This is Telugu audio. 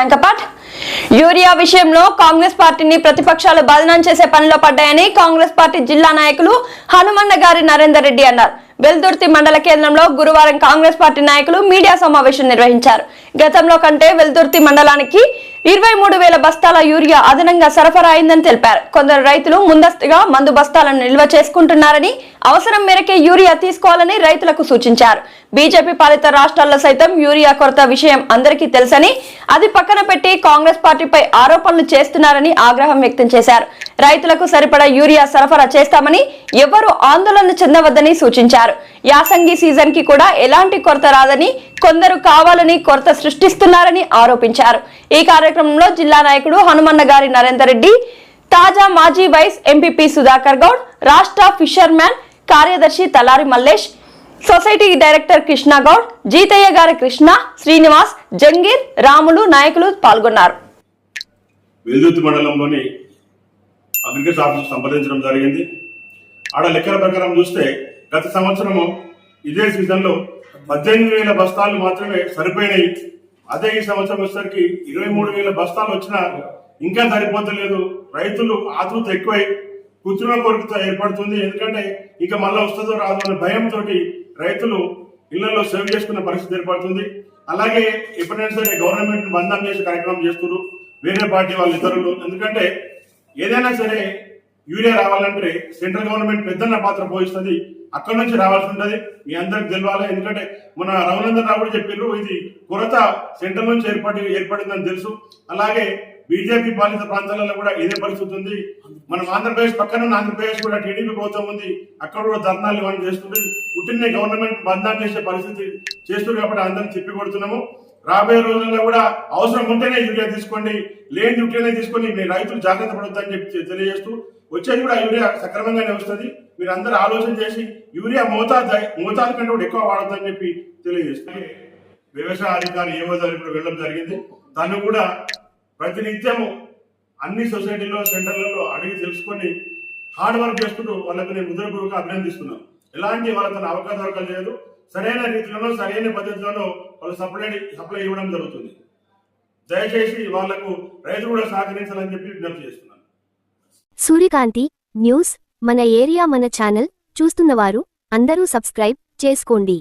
యాంకపాట్ యూరియా విషయంలో కాంగ్రెస్ పార్టీని ప్రతిపక్షాలు బదనం చేసే పనిలో పడ్డాయని కాంగ్రెస్ పార్టీ జిల్లా నాయకులు హనుమన్న గారి నరేందర్ రెడ్డి అన్నారు. వెల్దుర్తి మండల కేంద్రంలో గురువారం కాంగ్రెస్ పార్టీ నాయకులు మీడియా సమావేశం నిర్వహించారు. గతంలో కంటే వెల్దుర్తి మండలానికి ఇరవై మూడు వేల బస్తాల యూరియా అదనంగా సరఫరా అయిందని తెలిపారు. కొందరు రైతులు ముందస్తుగా మందు బస్తాలను నిల్వ చేసుకుంటున్నారని అవసరం మేరకే యూరియా తీసుకోవాలని రైతులకు సూచించారు. బీజేపీ పాలిత రాష్ట్రాల్లో సైతం యూరియా కొరత విషయం అందరికీ తెలుసని అది పక్కన పెట్టి కాంగ్రెస్ పార్టీపై ఆరోపణలు చేస్తున్నారని ఆగ్రహం వ్యక్తం చేశారు. రైతులకు సరిపడా యూరియా సరఫరా చేస్తామని ఎవరూ ఆందోళన చెందవద్దని సూచించారు. యాసంగి సీజన్కి కూడా ఎలాంటి కొరత రాదని కొందరు కావాలని కొరత సృష్టిస్తున్నారని ఆరోపించారు. ఈ కార్యక్రమంలో జిల్లా నాయకుడు హనుమన్న గారి నరేందర్ రెడ్డి తాజా మాజీ వైస్ ఎంపీపీ సుధాకర్ గౌడ్ రాష్ట్ర ఫిషర్మ్యాన్ కార్యదర్శి తలారి మల్లేష్ సొసైటీ డైరెక్టర్ కృష్ణ గౌడ్ జీతయ్య గారి కృష్ణ శ్రీనివాస్ జంగీర్ రాములు నాయకులు పాల్గొన్నారు. వెల్దుర్తి మండలంలోని అగ్రికల్చర్ ఆఫీస్ సంప్రదించడం జరిగింది. ఆడ లెక్కల ప్రకారం చూస్తే గత సంవత్సరము ఇదే సీజన్లో పద్దెనిమిది వేల బస్తాలు మాత్రమే సరిపోయినాయి. అదే ఈ సంవత్సరం వచ్చేసరికి ఇరవై మూడు వేల బస్తాలు వచ్చినా ఇంకా సరిపోతలేదు. రైతులు ఆతృత ఎక్కువై కృత్రిమ కోరికతో ఏర్పడుతుంది. ఎందుకంటే ఇక మళ్ళీ వస్తుందో రాదో అనే భయంతో రైతులు ఇళ్ళలో సేవ్ చేసుకునే పరిస్థితి ఏర్పడుతుంది. అలాగే ఎప్పుడైనా సరే గవర్నమెంట్ బంధం చేసే కార్యక్రమం చేస్తున్నారు. వేరే పార్టీ వాళ్ళు ఇతరులు. ఎందుకంటే ఏదైనా సరే యూరియా రావాలంటే సెంట్రల్ గవర్నమెంట్ పెద్దన్న పాత్ర పోషిస్తుంది. అక్కడ నుంచి రావాల్సి ఉంటుంది. మీ అందరికి తెలవాలి. ఎందుకంటే మన రఘునందన్ రావు కూడా చెప్పారు ఇది కొరత సెంట్రల్ నుంచి ఏర్పడి ఏర్పడిందని తెలుసు. అలాగే బీజేపీ పాలిత ప్రాంతాలలో కూడా ఇదే పరిస్థితి ఉంది. మనం ఆంధ్రప్రదేశ్ పక్కన ఉన్న ఆంధ్రప్రదేశ్ కూడా టీడీపీ ప్రభుత్వం ఉంది. అక్కడ కూడా ధర్నాలు ఇవన్నీ చేస్తుంది పుట్టిన గవర్నమెంట్ బంధాలు చేసే పరిస్థితి చేస్తుంది కాబట్టి అందరం చెప్పి కొడుతున్నాము. రాబోయే రోజుల్లో కూడా అవసరం ఉంటేనే యూరియా తీసుకోండి లేని యూరియానే తీసుకొని మీ రైతులు జాగ్రత్త పడొద్దని చెప్పి తెలియజేస్తూ వచ్చేది కూడా యూరియా సక్రమంగానే వస్తుంది. మీరు అందరూ ఆలోచన చేసి యూరియా మోతాదు మోతాదు కంటే కూడా ఎక్కువ వాడొద్దని చెప్పి తెలియజేస్తుంది వ్యవసాయ అధికారి ఏవో ఇప్పుడు వెళ్ళడం జరిగింది. తను కూడా ప్రతినిత్యము అన్ని సొసైటీలో సెంటర్లలో అడిగి తెలుసుకొని హార్డ్ వర్క్ చేస్తుంటూ వాళ్ళకి నేను ఉదయపూర్వక అభినందిస్తున్నాను. ఎలాంటి వాళ్ళ తన అవకాశాలు లేదు సరైన రీతిలోనో సరైన పద్ధతిలోనో వాళ్ళు సప్లై సప్లై ఇవ్వడం జరుగుతుంది. దయచేసి వాళ్ళకు రైతులు కూడా సహకరించాలని చెప్పి విజ్ఞప్తి చేస్తున్నాను. సూర్యకాంతి న్యూస్ మన ఏరియా మన ఛానల్ చూస్తున్నవారు అందరూ సబ్స్క్రైబ్ చేసుకోండి.